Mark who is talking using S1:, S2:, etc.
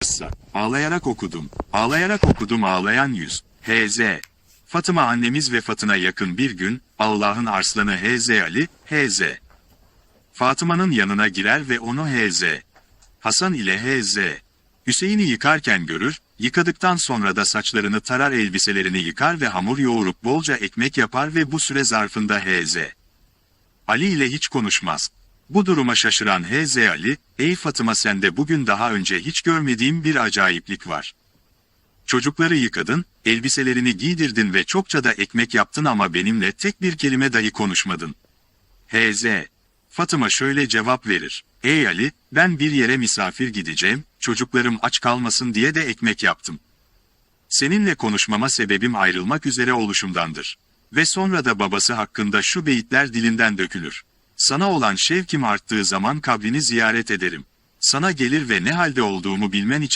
S1: Kıssa. Ağlayarak okudum. Ağlayarak okudum ağlayan yüz. H.Z. Fatıma annemiz vefatına yakın bir gün, Allah'ın arslanı H.Z. Ali, H.Z. Fatıma'nın yanına girer ve onu H.Z. Hasan ile H.Z. Hüseyin'i yıkarken görür, yıkadıktan sonra da saçlarını tarar elbiselerini yıkar ve hamur yoğurup bolca ekmek yapar ve bu süre zarfında H.Z. Ali ile hiç konuşmaz. Bu duruma şaşıran H.Z. Ali, ''Ey Fatıma sende bugün daha önce hiç görmediğim bir acayiplik var. Çocukları yıkadın, elbiselerini giydirdin ve çokça da ekmek yaptın ama benimle tek bir kelime dahi konuşmadın.'' H.Z. Fatıma şöyle cevap verir. ''Ey Ali, ben bir yere misafir gideceğim, çocuklarım aç kalmasın diye de ekmek yaptım. Seninle konuşmama sebebim ayrılmak üzere oluşumdandır. Ve sonra da babası hakkında şu beyitler dilinden dökülür. Sana olan şevkim arttığı zaman kabrini ziyaret ederim. Sana gelir ve ne halde olduğumu bilmen için